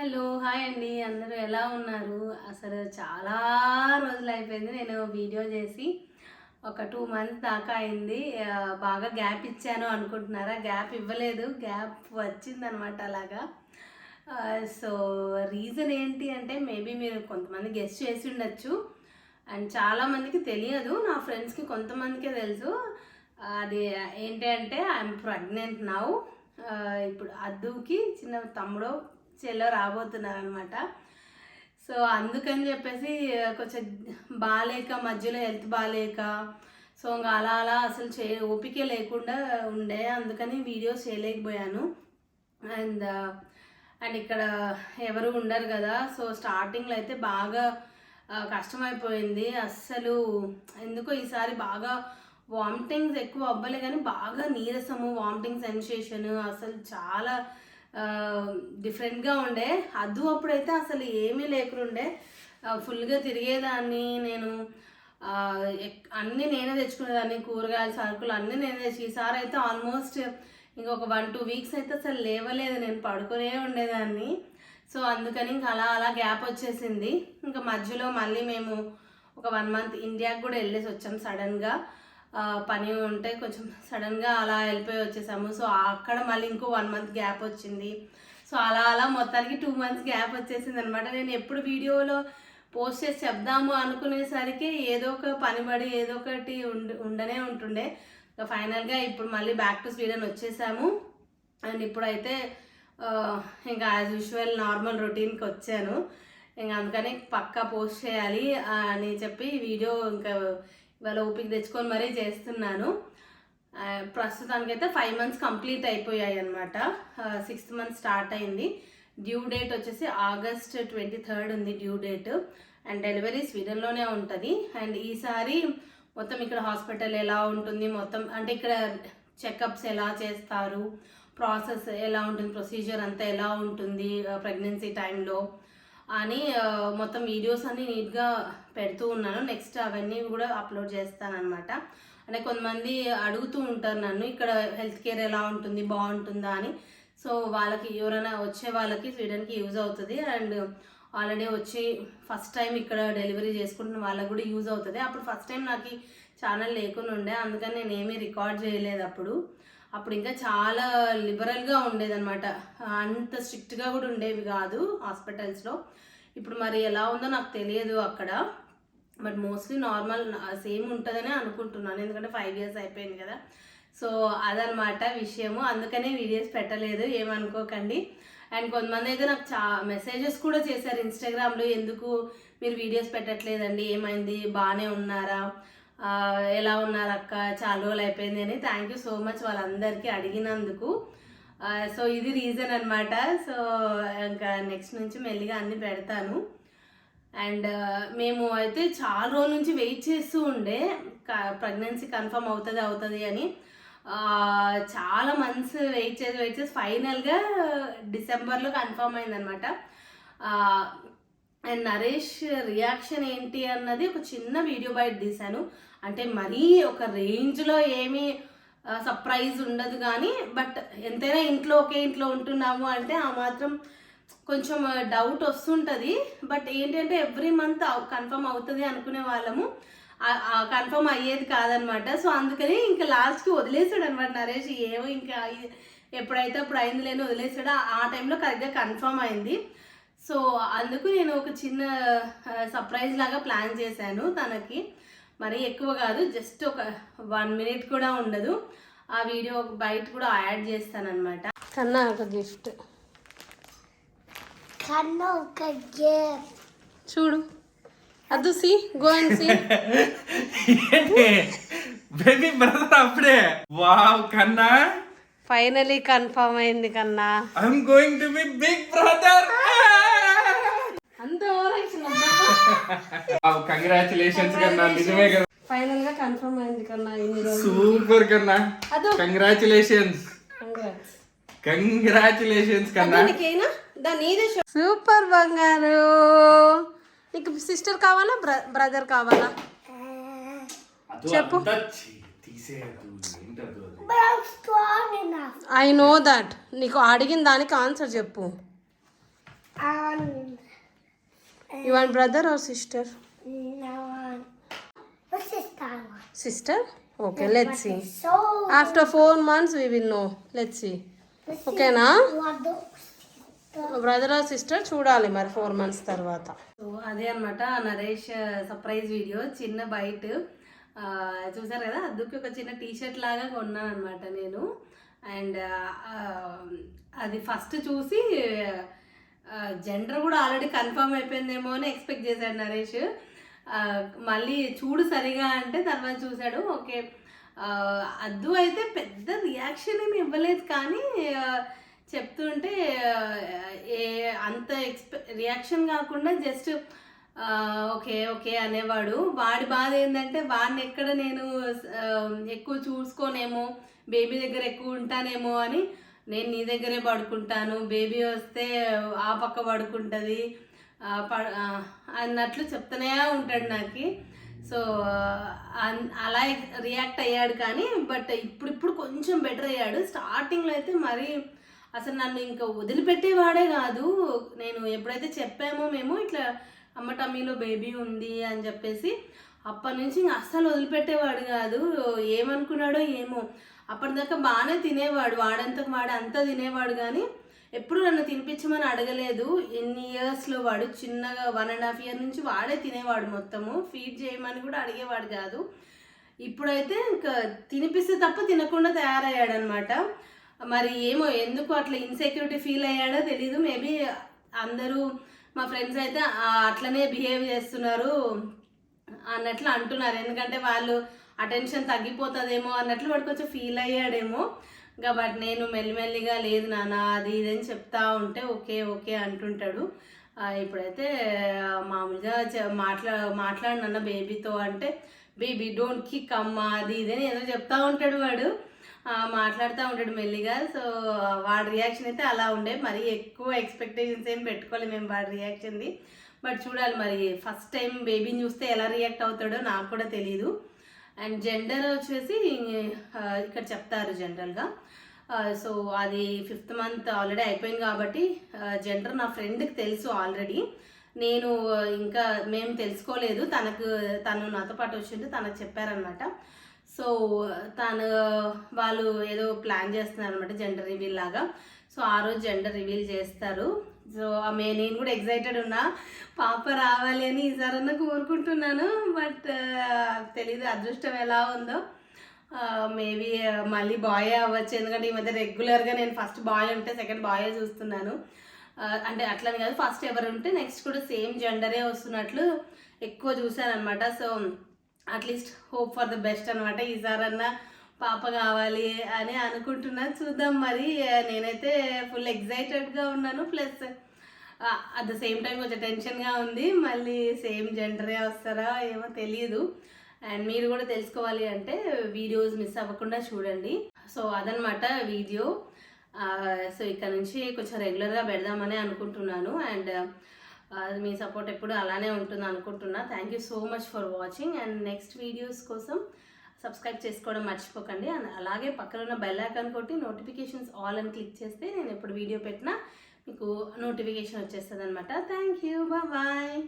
Hello hi అండి. అందరూ ఎలా ఉన్నారు? అసలు చాలా రోజులు అయిపోయింది నేను వీడియో చేసి. ఒక టూ మంత్స్ దాకా అయింది. బాగా గ్యాప్ ఇచ్చాను అనుకుంటున్నారా? గ్యాప్ ఇవ్వలేదు. గ్యాప్ వచ్చిందనమాట అలాగా. సో రీజన్ ఏంటి అంటే మేబీ మీరు కొంతమంది గెస్ట్ చేసి ఉండొచ్చు. అండ్ చాలామందికి తెలియదు. నా ఫ్రెండ్స్కి కొంతమందికే తెలుసు. అది ఏంటి అంటే ఐఎమ్ ప్రెగ్నెంట్ నౌ. ఇప్పుడు అద్దుకి చిన్న తమ్ముడు చెల్లో రాబోతున్నారనమాట సో అందుకని చెప్పేసి కొంచెం బాగాలేక మధ్యలో హెల్త్ బాగాలేక సో ఇంకా అలా అలా అసలు చే ఓపిక లేకుండా ఉండే అందుకని వీడియోస్ చేయలేకపోయాను. అండ్ అండ్ ఇక్కడ ఎవరు ఉండరు కదా సో స్టార్టింగ్లో అయితే బాగా కష్టమైపోయింది. అస్సలు ఎందుకో ఈసారి బాగా వామిటింగ్స్ ఎక్కువ అవ్వలే కానీ బాగా నీరసము వామిటింగ్ సెన్సేషన్ అసలు చాలా డిఫరెంట్గా ఉండే. అద్దు అప్పుడైతే అసలు ఏమీ లేకుండే. ఫుల్గా తిరిగేదాన్ని నేను ఎక్- అన్నీ నేనే తెచ్చుకునేదాన్ని కూరగాయలు సరుకులు అన్నీ నేనే తెచ్చి ఈసారి అయితే ఆల్మోస్ట్ ఇంకొక వన్ టూ వీక్స్ అయితే అసలు లేవలేదు. నేను పడుకునే ఉండేదాన్ని. సో అందుకని ఇంకా అలా అలా గ్యాప్ వచ్చేసింది. ఇంకా మధ్యలో మళ్ళీ మేము ఒక వన్ మంత్ ఇండియాకి కూడా వెళ్ళేసి వచ్చాం సడన్గా పని ఉంటే కొంచెం సడన్గా అలా వెళ్ళిపోయి వచ్చేసాము. సో అక్కడ మళ్ళీ ఇంకో వన్ మంత్ గ్యాప్ వచ్చింది. సో అలా అలా మొత్తానికి టూ మంత్స్ గ్యాప్ వచ్చేసింది అనమాట నేను ఎప్పుడు వీడియోలో పోస్ట్ చేసి చెప్దాము అనుకునేసరికి ఏదో ఒక పనిబడి ఏదో ఒకటి ఉండ ఉండనే ఉంటుండే. ఫైనల్గా ఇప్పుడు మళ్ళీ బ్యాక్ టు స్వీడన్ వచ్చేసాము. అండ్ ఇప్పుడైతే ఇంకా యాజ్ యూజువల్ నార్మల్ రొటీన్కి వచ్చాను. ఇంకా అందుకని పక్కా పోస్ట్ చేయాలి అని చెప్పి వీడియో ఇంకా ఇవాళ ఓపిక తెచ్చుకొని మరీ చేస్తున్నాను. ప్రస్తుతానికి ప్రస్తుతానికైతే ఫైవ్ మంత్స్ కంప్లీట్ అయిపోయాయి అనమాట సిక్స్త్ మంత్ స్టార్ట్ అయింది. డ్యూ డేట్ వచ్చేసి ఆగస్ట్ ట్వంటీ థర్డ్ ఉంది డ్యూ డేట్ అండ్ డెలివరీ స్వీడన్లోనే ఉంటుంది. అండ్ ఈసారి మొత్తం ఇక్కడ హాస్పిటల్ ఎలా ఉంటుంది మొత్తం అంటే ఇక్కడ చెకప్స్ ఎలా చేస్తారు ప్రాసెస్ ఎలా ఉంటుంది ప్రొసీజర్ అంతా ఎలా ఉంటుంది ప్రెగ్నెన్సీ టైంలో అని మొత్తం వీడియోస్ అన్ని నీట్గా పెడుతూ ఉన్నాను. నెక్స్ట్ అవన్నీ కూడా అప్లోడ్ చేస్తాను అనమాట అంటే కొంతమంది అడుగుతూ ఉంటారు నన్ను ఇక్కడ హెల్త్ కేర్ ఎలా ఉంటుంది బాగుంటుందా? అని. సో వాళ్ళకి ఎవరైనా వచ్చే వాళ్ళకి స్వీడన్కి యూజ్ అవుతుంది. అండ్ ఆల్రెడీ వచ్చి ఫస్ట్ టైం ఇక్కడ డెలివరీ చేసుకుంటున్న వాళ్ళకి కూడా యూజ్ అవుతుంది. అప్పుడు ఫస్ట్ టైం నాకు ఛానల్ లేకుండా ఉండే. అందుకని నేను ఏమీ రికార్డ్ చేయలేదు అప్పుడు. అప్పుడు ఇంకా చాలా లిబరల్గా ఉండేదన్నమాట. అంత స్ట్రిక్ట్గా కూడా ఉండేవి కాదు హాస్పిటల్స్లో ఇప్పుడు మరి ఎలా ఉందో నాకు తెలియదు అక్కడ. బట్ మోస్ట్లీ నార్మల్ సేమ్ ఉంటుందనే అనుకుంటున్నాను. ఎందుకంటే ఫైవ్ ఇయర్స్ అయిపోయింది కదా. సో అదనమాట విషయము. అందుకనే వీడియోస్ పెట్టలేదు ఏమనుకోకండి. అండ్ కొంతమంది అయితే నాకు చా మెసేజెస్ కూడా చేశారు ఇన్స్టాగ్రామ్లో ఎందుకు మీరు వీడియోస్ పెట్టట్లేదండి? ఏమైంది? బాగానే ఉన్నారా? ఎలా ఉన్నారు అక్క? చాలా రోజులు అయిపోయింది అని థ్యాంక్ యూ సో మచ్ వాళ్ళందరికీ అడిగినందుకు. సో ఇది రీజన్ అనమాట సో ఇంకా నెక్స్ట్ నుంచి మెల్లిగా అన్ని పెడతాను. అండ్ మేము అయితే చాలా రోజుల నుంచి వెయిట్ చేస్తూ ఉండే. ప్రెగ్నెన్సీ కన్ఫర్మ్ అవుతుంది అవుతుంది అని. చాలా మంత్స్ వెయిట్ చేసి వెయిట్ చేసి ఫైనల్గా డిసెంబర్లో కన్ఫర్మ్ అయిందనమాట అండ్ నరేష్ రియాక్షన్ ఏంటి అన్నది ఒక చిన్న వీడియో బయట తీశాను. అంటే మరీ ఒక రేంజ్లో ఏమీ సర్ప్రైజ్ ఉండదు కానీ బట్ ఎంతైనా ఇంట్లో ఒకే ఇంట్లో ఉంటున్నాము అంటే ఆ మాత్రం కొంచెం డౌట్ వస్తుంటుంది. బట్ ఏంటంటే ఎవ్రీ మంత్ కన్ఫర్మ్ అవుతుంది అనుకునే వాళ్ళము. కన్ఫర్మ్ అయ్యేది కాదనమాట. సో అందుకని ఇంకా లాస్ట్కి వదిలేసాడు అనమాట నరేష్. ఏమో ఇంకా ఎప్పుడైతే అప్పుడు అయింది లేని వదిలేసాడు ఆ టైంలో కరెక్ట్గా కన్ఫర్మ్ అయింది. సో అందుకు నేను ఒక చిన్న సర్ప్రైజ్ లాగా ప్లాన్ చేశాను తనకి. మరీ ఎక్కువ కాదు జస్ట్ ఒక వన్ మినిట్ కూడా ఉండదు. ఆ వీడియో బయట కూడా యాడ్ చేస్తానన్నమాట. కన్నా ఒక గిఫ్ట్ కన్నా ఒక గిఫ్ట్ చూడు. అదు see go and see baby brother అప్పుడే. వావ్ కన్నా. ఫైనలీ కన్ఫర్మ్ అయింది కన్నా. I'm going to be big brother congratulations కన్నా నిజమే కదా. ఫైనల్గా కన్ఫర్మ్ అయింది కన్నా ఇన్ని రోజులు. సూపర్ కన్నా. అదు. కంగ్రాచులేషన్స్ కంగ్రాచులేషన్స్ కన్నా. సూపర్ బంగారు. నీకు సిస్టర్ కావాలా బ్రదర్ కావాలా? చెప్పు. ఐ నో దట్ నీకు అడిగిన దానికి ఆన్సర్ చెప్పు. Um, you want brother or sister No one. What's this time one? Sister okay let's see So. After four months we will know let's see let's ఓకేనా? Brother or sister చూడాలి మరి four months తర్వాత so అదే అనమాట Naresh surprise video చిన్న bite చూసారు కదా అద్దుకి ఒక చిన్న టీ షర్ట్ లాగా కొన్నాను అనమాట నేను అండ్ అది ఫస్ట్ చూసి జెండర్ కూడా ఆల్రెడీ కన్ఫర్మ్ అయిపోయిందేమో అని ఎక్స్పెక్ట్ చేశాడు నరేష్. మళ్ళీ చూడు సరిగా అంటే తర్వాత చూశాడు. ఓకే. అద్దు అయితే పెద్ద రియాక్షన్ ఏమి ఇవ్వలేదు కానీ చెప్తుంటే ఏ అంత ఎక్స్పె రియాక్షన్ కాకుండా జస్ట్ ఓకే ఓకే అనేవాడు. వాడి బాధ ఏంటంటే వాడిని ఎక్కడ నేను ఎక్కువ చూసుకోనేమో బేబీ దగ్గర ఎక్కువ ఉంటానేమో అని నేను నీ దగ్గరే పడుకుంటాను బేబీ వస్తే ఆ పక్క పడుకుంటుంది అన్నట్లు చెప్తూనే ఉంటాడు నాకు. సో అన్- అలా రియాక్ట్ అయ్యాడు కానీ బట్ ఇప్పుడు ఇప్పుడు కొంచెం బెటర్ అయ్యాడు. స్టార్టింగ్లో అయితే మరీ అసలు నన్ను ఇంకా వదిలిపెట్టేవాడే కాదు. నేను ఎప్పుడైతే చెప్పామో మేము ఇట్లా అమ్మ టమ్మీలో బేబీ ఉంది అని చెప్పేసి అప్పటి నుంచి ఇంక అస్సలు వదిలిపెట్టేవాడు కాదు. ఏమనుకున్నాడో ఏమో. అప్పటిదాకా బాగానే తినేవాడు వాడంతకు వాడు అంతా తినేవాడు కానీ ఎప్పుడు నన్ను తినిపించమని అడగలేదు. ఎన్ని ఇయర్స్లో వాడు చిన్నగా వన్ అండ్ హాఫ్ ఇయర్ నుంచి వాడే తినేవాడు మొత్తము. ఫీడ్ చేయమని కూడా అడిగేవాడు కాదు. ఇప్పుడైతే ఇంకా తినిపిస్తే తప్ప తినకుండా తయారయ్యాడనమాట. మరి ఏమో ఎందుకు అట్లా ఇన్సెక్యూరిటీ ఫీల్ అయ్యాడో తెలీదు. మేబీ అందరూ మా ఫ్రెండ్స్ అయితే అట్లనే బిహేవ్ చేస్తున్నారు అన్నట్లు అంటున్నారు. ఎందుకంటే వాళ్ళు అటెన్షన్ తగ్గిపోతుందేమో అన్నట్లు వాడు కొంచెం ఫీల్ అయ్యాడేమో. ఇంకా బట్ నేను మెల్లిమెల్లిగా లేదు నాన్న అది ఇది అని చెప్తా ఉంటే ఓకే ఓకే అంటుంటాడు. ఇప్పుడైతే మామూలుగా మాట్లా మాట్లా మాట్లాడినన్న బేబీతో అంటే బేబీ డోంట్ కిక్ అమ్మ అది ఇది అని ఏదో చెప్తా ఉంటాడు వాడు. మాట్లాడుతూ ఉంటాడు మెల్లిగా. సో వాడి రియాక్షన్ అయితే అలా ఉండే. మరి ఎక్కువ ఎక్స్పెక్టేషన్స్ ఏం పెట్టుకోలేదు మేము వాడి రియాక్షన్ది బట్ చూడాలి మరి ఫస్ట్ టైం బేబీని చూస్తే ఎలా రియాక్ట్ అవుతాడో నాకు కూడా తెలియదు అండ్ జెండర్ వచ్చేసి ఇక్కడ చెప్తారు జనరల్గా సో అది ఫిఫ్త్ మంత్ ఆల్రెడీ అయిపోయింది కాబట్టి జెండర్ నా ఫ్రెండ్కి తెలుసు ఆల్రెడీ నేను ఇంకా మేము తెలుసుకోలేదు. తనకు తను నాతో పాటు వచ్చింటే తనకు చెప్పారనమాట సో తను వాళ్ళు ఏదో ప్లాన్ చేస్తున్నారు అనమాట జెండర్ రివీల్ లాగా. సో ఆ రోజు జెండర్ రివీల్ చేస్తారు. సో ఆమె నేను కూడా ఎగ్జైటెడ్ ఉన్నా. పాప రావాలి అని ఈసారన్నా కోరుకుంటున్నాను బట్ తెలీదు అదృష్టం ఎలా ఉందో. మేబీ మళ్ళీ బాయ్ అవ్వచ్చు. ఎందుకంటే ఈ మధ్య రెగ్యులర్గా నేను ఫస్ట్ బాయ్ ఉంటే సెకండ్ బాయ్ చూస్తున్నాను. అంటే అట్లని కాదు ఫస్ట్ ఎవరు ఉంటే నెక్స్ట్ కూడా సేమ్ జెండరే వస్తున్నట్లు ఎక్కువ చూశాను అనమాట so at least hope for the best అనమాట ఈసారన్నా పాప కావాలి అని అనుకుంటున్నా. చూద్దాం మరి. నేనైతే ఫుల్ ఎగ్జైటెడ్గా ఉన్నాను. Plus at the same time కొంచెం టెన్షన్గా ఉంది. మళ్ళీ సేమ్ జెండరే వస్తారా ఏమో తెలియదు అండ్ మీరు కూడా తెలుసుకోవాలి అంటే వీడియోస్ మిస్ అవ్వకుండా చూడండి. సో అదనమాట వీడియో సో ఇక్కడ నుంచి కొంచెం రెగ్యులర్గా పెడదామని అనుకుంటున్నాను. అండ్ మీ సపోర్ట్ ఎప్పుడు అలానే ఉంటుంది అనుకుంటున్నా. Thank you so much for watching and next videos కోసం సబ్స్క్రైబ్ చేసుకోవడం మర్చిపోకండి. అండ్ అలాగే పక్కన ఉన్న బెల్ ఐకాన్ కొట్టి నోటిఫికేషన్స్ ఆల్ అని క్లిక్ చేస్తే నేను ఎప్పుడు వీడియో పెట్టినా మీకు నోటిఫికేషన్ వచ్చేస్తుంది అనమాట థ్యాంక్ యూ బాయ్